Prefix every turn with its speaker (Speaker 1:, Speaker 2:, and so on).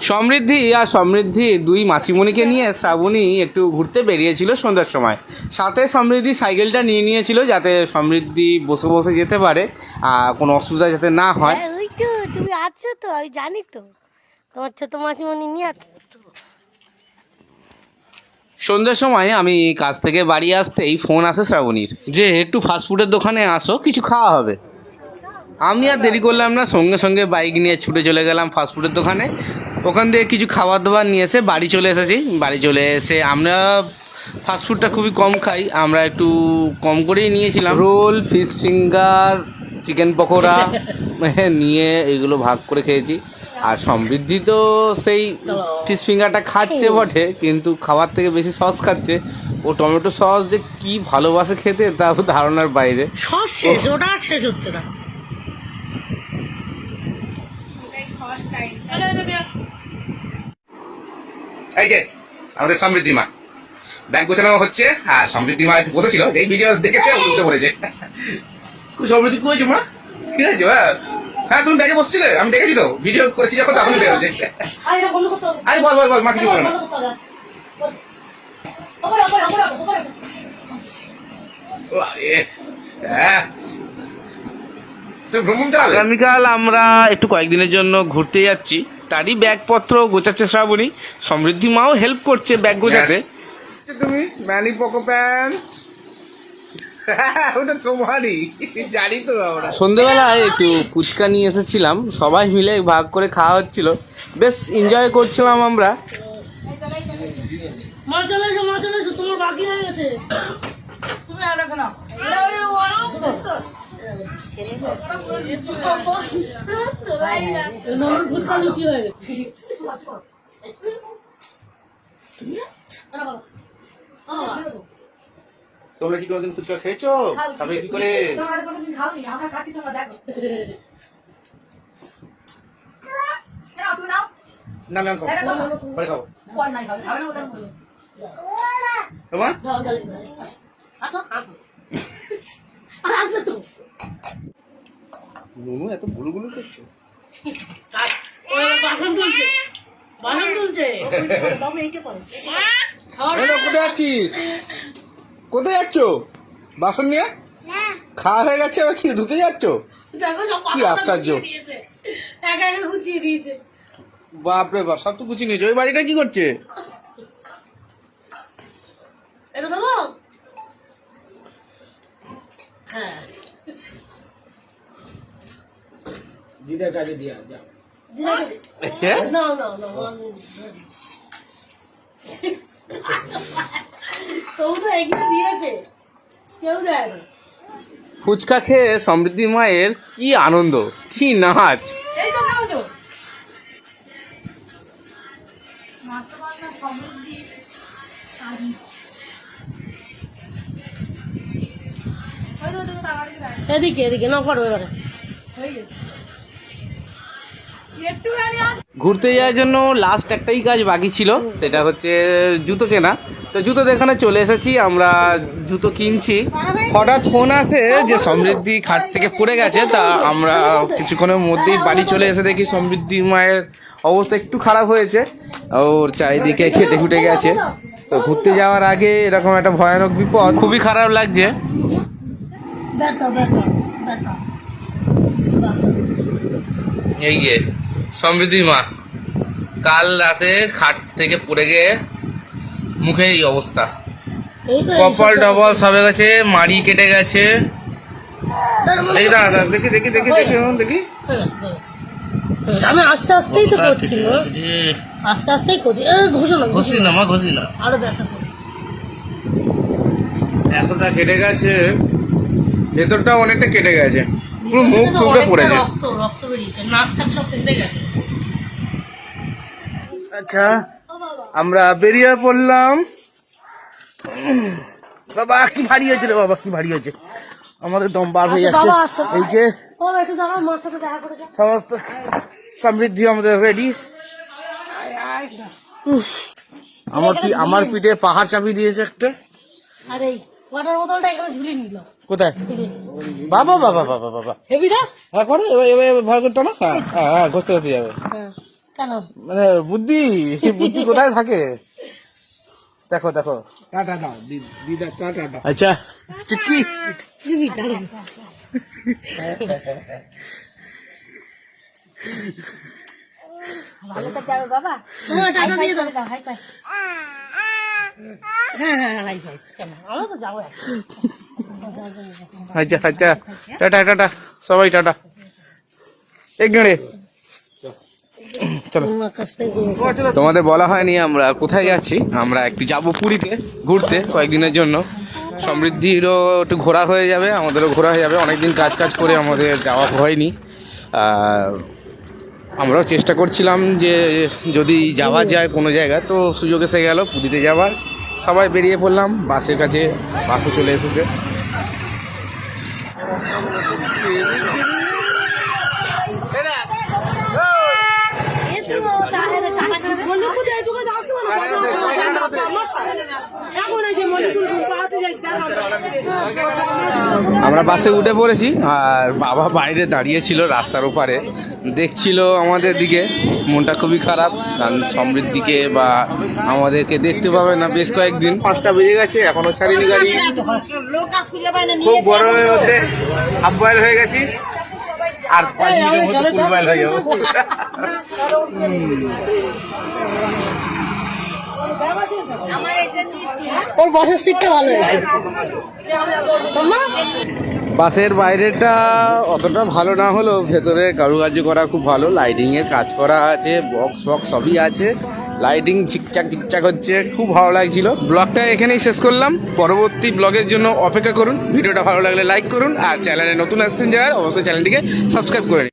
Speaker 1: সমৃদ্ধি আর সমৃদ্ধি দুই মাসিমণিকে নিয়ে শ্রাবণী একটু ঘুরতে বেরিয়েছিল সন্ধ্যার সময়। সাথে সমৃদ্ধি সাইকেলটা নিয়ে নিয়েছিল যাতে সমৃদ্ধি বসে বসে যেতে পারে আর কোনো অসুবিধা যাতে না হয়।
Speaker 2: হ্যাঁ, ওই তো তুমি আছো তো আমি জানি তো। তোমার ছোট মাসিমণি নিয়ে।
Speaker 1: সন্ধ্যের সময় আমি কাজ থেকে বাড়ি আসতেই ফোন আসে শ্রাবণীর যে একটু ফাস্টফুডের দোকানে আসো কিছু খাওয়া হবে। আমি আর দেরি করলাম না সঙ্গে সঙ্গে বাইক নিয়ে ছুটে চলে গেলাম ফাস্টফুডের দোকানে। ওখান থেকে কিছু খাবার দাবার নিয়ে এসে বাড়ি চলে এসেছি। বাড়ি চলে এসে আমরা ফাস্টফুডটা খুবই কম খাই। আমরা একটু কম করেই নিয়েছিলাম। Roll fish finger chicken pakora নিয়ে এগুলো ভাগ করে খেয়েছি। আর সমৃদ্ধি তো সেই ফিশ ফিঙ্গারটা খাচ্ছে বটে কিন্তু খাবার থেকে বেশি সস খাচ্ছে। ও টমেটো সস যে কি ভালোবাসে খেতে তা ধারণার বাইরে।
Speaker 2: শেষ ওটা শেষ হচ্ছে না।
Speaker 1: এই যে আমাদের সমৃদ্ধি মা। ব্যাংক গোছানো হচ্ছে আর সমৃদ্ধি মা একটু বসেছিল। এই ভিডিও দেখেছে ও উঠে পড়েছে। খুব সমৃদ্ধি কি হয়েছে মা। কি হয়েছে মা। হ্যাঁ তুমি ব্যাগে বসছিলে? আমি দেখেছি তো। ভিডিও করেছি যখন তখন বেরোচ্ছে আরে বল বল বল মা কিছু বলে না। ও, এ, হ্যাঁ। আগামীকাল আমরা একটু কয়েকদিনের জন্য ঘুরতে যাচ্ছি। তারই ব্যাগপত্র গোছাচ্ছে শ্রাবণী সমৃদ্ধি মাও হেল্প করছে ব্যাগ গোছাতে। তুমি ম্যানি পকো প্যান ওটা তোমারই। জানি তো আমরা। সন্ধেবেলায় একটু ফুচকা নিয়ে এসেছিলাম। সবাই মিলে ভাগ করে খাওয়া হচ্ছিল। বেশ এনজয় করছিলাম আমরা।
Speaker 2: তোমার
Speaker 1: কি কোনোদিন ফুচকা খেয়েছো? তবে কি করে? না ম্যাম খাব পরে খাব। তোমার? নুনু এত গুলু গুলু করছ।
Speaker 2: বাসন তুলছে। বাসন তুলছে। খাওয়ার
Speaker 1: এই তো, কোথায় যাচ্ছিস? কোথায় যাচ্ছ? বাসন নিয়ে? খাওয়া হয়ে গেছে কি ধুতে যাচ্ছ?
Speaker 2: দেখো
Speaker 1: কি আশ্চর্য। বাপরে বাপ সব তো গুছিয়ে নিয়েছো। ওই বাড়িটা কি করছে?
Speaker 3: দিদার কাছে দিয়া যাও
Speaker 1: হ্যাঁ? ফুচকা খেয়ে সমৃদ্ধি মায়ের কি আনন্দ কি নাচ?
Speaker 2: এই তো নাও তো। এদিকে এদিকে না করো এবারে।
Speaker 1: ঘুরতে যাওয়ার জন্য লাস্ট একটাই কাজ বাকি ছিল সেটা হচ্ছে জুতো কেনা। তো জুতো দেখানে চলে এসেছি আমরা জুতো কিনছি। হঠাৎ ফোন আসে যে সমৃদ্ধি খাট থেকে পড়ে গেছে তা আমরা কিছুক্ষণের মধ্যেই বাড়ি চলে এসে দেখি সমৃদ্ধি মায়ের অবস্থা একটু খারাপ হয়েছে। ওর চারিদিকে খেটে খুটে গেছে। তো ঘুরতে যাওয়ার আগে এরকম একটা ভয়ানক বিপদ। খুবই খারাপ লাগছে। এই যে সমৃদ্ধি মা কাল রাতে খাট থেকে পড়ে গিয়ে মুখে এই অবস্থা। কপাল ডবল সবে গেছে মাড়ি কেটে গেছে। দেখি দাঁড়া দেখি দেখি দেখি দেখি দেখি
Speaker 2: আমি আস্তে আস্তেই তো করছি মা। আস্তে আস্তেই করছি। ঘুষো না ঘুষো
Speaker 1: না। মা ঘষি না
Speaker 2: আরও ব্যথা
Speaker 1: এতটা কেটে গেছে ভেতরটা অনেকটা কেটে গেছে। পুরো মুখ থুবড়ে পড়েছে
Speaker 2: রক্ত রক্ত বেরিয়েছে। নাক সব কেটে গেছে।
Speaker 1: আচ্ছা আমরা বেরিয়ে পড়লাম। বাবা কি ভারী হয়েছে বাবা কি ভারী হয়েছে। আমাদের দম বার হয়ে
Speaker 2: আচ্ছা,
Speaker 1: যাচ্ছে। এই যে সমস্ত সমৃদ্ধি আমাদের রেডি আমার আমার পিঠে পাহাড় চাপিয়ে দিয়েছে একটা?
Speaker 2: আর এই ওয়াটার বোতলটা এখানে ঝুলিয়ে নিল।
Speaker 1: কোথায়? বাবা বাবা বাবা বাবা
Speaker 2: না
Speaker 1: হ্যাঁ করো এবার ভয় করতো না? হ্যাঁ হ্যাঁ হ্যাঁ ঘষতে ঘষতে যাবে।
Speaker 2: হ্যাঁ। কেন?
Speaker 1: মানে বুদ্ধি বুদ্ধি কোথায় থাকে? দেখো দেখো।
Speaker 3: টাটা দাও দিদা টাটা দাও।
Speaker 1: আচ্ছা। চিক্কি
Speaker 2: দিবি টাকা
Speaker 4: ভালো তো যাবে বাবা।
Speaker 2: তোমার টাকা দিয়ে দাও।
Speaker 4: হাই পাই
Speaker 2: হ্যাঁ হ্যাঁ হাই ফাই চলো তো যাব
Speaker 1: আচ্ছা আচ্ছা। Tata tata. সবাই টাটা। এক গেড়ে। চলো। তোমাদের বলা হয়নি আমরা কোথায় যাচ্ছি আমরা একটু যাব পুরীতে ঘুরতে কয়েকদিনের জন্য। সমৃদ্ধিরও একটু ঘোরা হয়ে যাবে আমাদেরও ঘোরা হয়ে যাবে। অনেকদিন কাজ কাজ করে আমাদের যাওয়া হয়নি। আমরাও চেষ্টা করছিলাম যে যদি যাওয়া যায় কোনো জায়গা তো সুযোগ এসে গেল পুরীতে যাওয়ার। সবাই বেরিয়ে পড়লাম বাসের কাছে বাসও চলে এসেছে। আমরা বাসে উঠে পড়েছি আর বাবা বাইরে দাঁড়িয়ে ছিল রাস্তার ওপারে। দেখছিল আমাদের দিকে মনটা খুবই খারাপ কারণ সমৃদ্ধিকে বা আমাদেরকে দেখতে পাবে না বেশ কয়েকদিন। পাঁচটা বেজে গেছে এখনও ছাড়িনি গাড়ি। খুব বড় হয়ে ওঠে হাফ বয়েল হয়ে গেছি আর পাঁচ মিনিটের মধ্যে ফুল বয়েল হয়ে যাব।
Speaker 2: ওর বসের সিটটা ভালো হয়েছে।
Speaker 1: বাসের বাইরেটা অতটা ভালো না হলেও ভেতরে কারুকার্য করা খুব ভালো লাইটিং এর কাজ করা আছে বক্স বক্স সবই আছে লাইটিং ঠিকঠাক ঠিকঠাক হচ্ছে খুব ভালো লাগছিল। ব্লগটা এখানেই শেষ করলাম। পরবর্তী ব্লগের জন্য অপেক্ষা করুন ভিডিওটা ভালো লাগলে লাইক করুন আর চ্যানেলে নতুন আসছেন যারা অবশ্যই চ্যানেলটিকে সাবস্ক্রাইব করে নিন।